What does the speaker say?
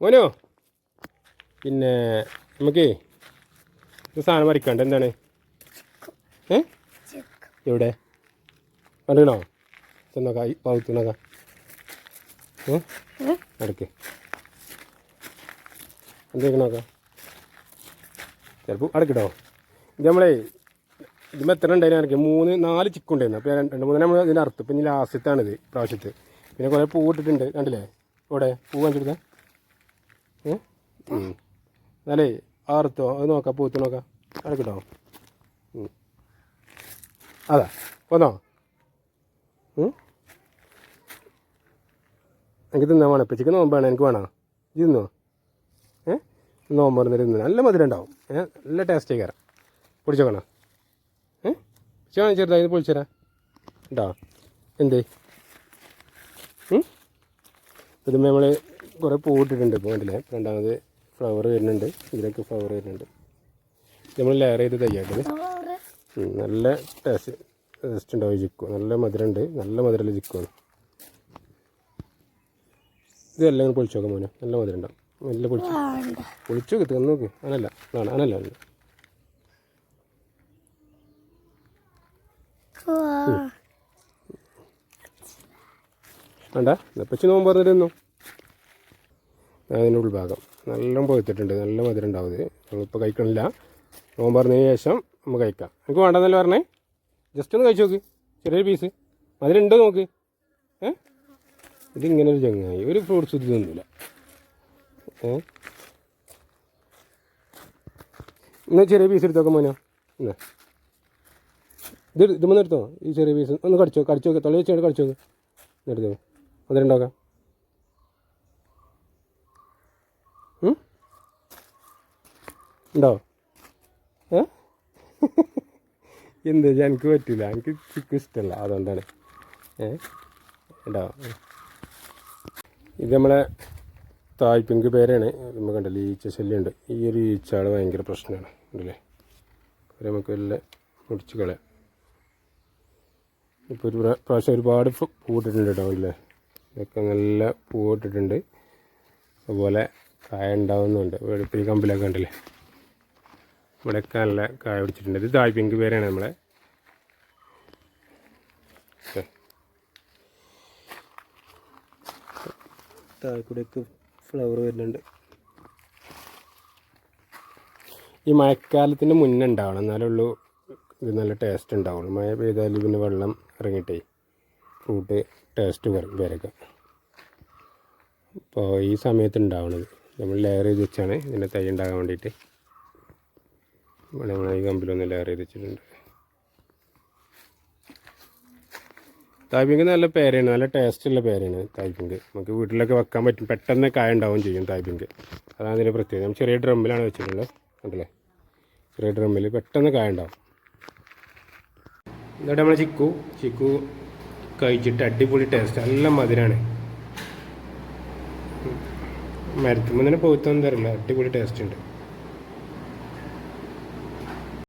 മോനോ? പിന്നെ നമുക്ക് ഇത് സാധനം വരയ്ക്കണ്ട. എന്താണ്? ഏ? എവിടെ? കണ്ടോ ചെന്നോക്കാം ഈ പൗത്ത് നോക്കാം. ഏ? നടക്ക് എന്തേക്ക് നോക്കാം? ചിലപ്പോൾ അടക്കിട്ടോ ഇത് നമ്മളേ ഇതിന് എത്ര ഉണ്ടായിരുന്നു എനിക്ക് മൂന്ന് നാല് ചിക്കൻ ഉണ്ടായിരുന്നു. അപ്പോൾ രണ്ട് മൂന്ന് നമ്മൾ ഇതിന്റെ അർത്ഥം ഇപ്പം ഇനി ലാസ്റ്റത്താണിത് പ്രാവശ്യത്ത്. പിന്നെ കുറേ പൂ ഇട്ടിട്ടുണ്ട്. കണ്ടില്ലേ? ഇവിടെ പൂ ഉം. എന്നാലേ ആർത്തോ അത് നോക്കാം പൂത്ത് നോക്കാം. അടക്കിട്ടോ. അതാ വന്നോ? എനിക്ക് തിന്നാൻ വേണം. ഇപ്പം നോമ്പ് നോമ്പാണ് എനിക്ക് വേണം? ഇതിന്നോ തിന്നോ? ഏ? നോമ്പ് പറഞ്ഞിട്ട് തിന്നു നല്ല മധുരം ഉണ്ടാവും. ഏ? നല്ല ടേസ്റ്റ് കയറാം പൊടിച്ചോക്കണം ഏ? ചേട്ടാ ചെറുതായി പൊളിച്ചരാ ഉണ്ടോ എന്തേ? ഇത് നമ്മൾ കുറേ പൂ ഇട്ടിട്ടുണ്ട് ഇപ്പോൾ കണ്ടില്ലേ രണ്ടാമത് ഫ്ലവർ വരുന്നുണ്ട്. ഇതിലേക്ക് ഫ്ലവർ വരുന്നുണ്ട്. നമ്മൾ ലെയർ ചെയ്ത് തയ്യാക്കുന്നത് നല്ല ടേസ്റ്റ് ടേസ്റ്റ് ഉണ്ടാവും ചിക്കു. നല്ല മധുരമുണ്ട്. നല്ല മധുരമുള്ള ചിക്കുമാണ് ഇതെല്ലാം ഇങ്ങനെ പൊളിച്ചു നോക്കാം മോനെ. നല്ല മധുരം ഉണ്ടാവും നല്ല പൊളിച്ചു പൊളിച്ചു നോക്കി. തന്നു നോക്കി. അനല്ല ആണ് അനല്ല അല്ല വേണ്ട. ഇപ്പം നോമ്പ് പറഞ്ഞിട്ട് തിന്നു. അതിന്റെ ഉൾഭാഗം. നല്ല പോയിത്തിട്ടുണ്ട് നല്ല മധുരം ഉണ്ടാവും ഇത്. നമ്മളിപ്പോൾ കഴിക്കണില്ല. നോമ്പ് പറഞ്ഞതിന് ശേഷം നമുക്ക് കഴിക്കാം. എനിക്ക് വേണ്ടെന്നല്ല പറഞ്ഞേ? ജസ്റ്റ് ഒന്ന് കഴിച്ച് നോക്ക്. ചെറിയൊരു പീസ് മധുരം ഉണ്ടോ നോക്ക് ഏ? ഇതിങ്ങനെ ഒരു ചങ്ങായി. ഒരു ഫ്രൂട്ട്സ് ഇത് ഏ? എന്നാൽ ചെറിയ പീസ് എടുത്തു നോക്കാം മോനോ. എന്നാ ഇത് ഇതുമ്പോൾ നിർത്തോ ഈ ചെറിയ പീസ് ഒന്ന് കടിച്ചോ കടിച്ചോക്കെ. തൊള്ളി വെച്ചോണ്ട് കടിച്ചോക്ക്. നിർത്തോ മധുരം ഉണ്ടാക്കാം. ഉണ്ടോ? എന്ത്? എനിക്ക് പറ്റില്ല എനിക്ക് ചിക്കൻ ഇഷ്ടമല്ല അതുകൊണ്ടാണ്. ഏ? ഉണ്ടോ? ഇത് നമ്മളെ തായ്പിങ്ക് പേരാണ്. നമ്മൾ കണ്ടല്ലോ ഈച്ച ശല്യമുണ്ട്. ഈ ഒരു ഈച്ചകൾ ഭയങ്കര പ്രശ്നമാണ്. ഉണ്ടല്ലേ? അവരെ നമുക്ക് വല്ല മുടിച്ച് കളയാം. ഇപ്പോൾ ഒരു പ്രാ- പ്രാവശ്യം ഒരുപാട് പൂട്ടിട്ടുണ്ട് കേട്ടോ അല്ലേ ഇതൊക്കെ നല്ല പൂവിട്ടിട്ടുണ്ട് അതുപോലെ കായ ഉണ്ടാവുന്നുണ്ട്. വെളുപ്പിൽ കമ്പിലൊക്കെ ഉണ്ടല്ലേ ഇവിടെയൊക്കെ നല്ല കായ പിടിച്ചിട്ടുണ്ട്. ഇത് തായ്പിങ്ക് പേരാണ് നമ്മളെ. താഴെക്കൂടെയൊക്കെ ഫ്ലവർ വരുന്നുണ്ട്. ഈ മഴക്കാലത്തിന് മുന്നേ ഉണ്ടാവണം. എന്നാലേ ഉള്ളൂ ഇത് നല്ല ടേസ്റ്റ് ഉണ്ടാവുള്ളൂ. മഴ പെയ്താൽ പിന്നെ വെള്ളം ഇറങ്ങിയിട്ടേ ഫ്രൂട്ട് ടേസ്റ്റ് വരും പേരൊക്കെ അപ്പോൾ ഈ സമയത്ത് ഉണ്ടാവണത്. നമ്മൾ ലെയർ ചെയ്ത് വെച്ചാണ് ഇതിന്റെ തൈ ഉണ്ടാകാൻ വേണ്ടിയിട്ട്. ഇവിടെ ഞങ്ങൾ ഈ കമ്പിലൊന്ന് ലെയർ ചെയ്ത് വെച്ചിട്ടുണ്ട് തായ്പിങ്ക് നല്ല പേരയാണ് നല്ല ടേസ്റ്റുള്ള പേരയാണ് തായ്പിങ്ക്. നമുക്ക് വീട്ടിലൊക്കെ വെക്കാൻ പറ്റും പെട്ടെന്ന് കായ ഉണ്ടാവും ചെയ്യും തായ്പിങ്ക്. അതാണ് അതിന്റെ പ്രത്യേകത. നമ്മൾ ചെറിയ ഡ്രമ്മിലാണ് വെച്ചിട്ടുള്ളത് കണ്ടില്ലേ? ചെറിയ ഡ്രമ്മിൽ പെട്ടെന്ന് കായ ഉണ്ടാവും. എന്നിട്ട് നമ്മൾ ചിക്കു ചിക്കു കഴിച്ചിട്ട് അടിപൊളി ടേസ്റ്റ് നല്ല മധുരമാണ് മരത്തുമ്പോൾ തന്നെ പോകുത്തൊന്നും തരില്ല അടിപൊളി ടേസ്റ്റ് ഉണ്ട്.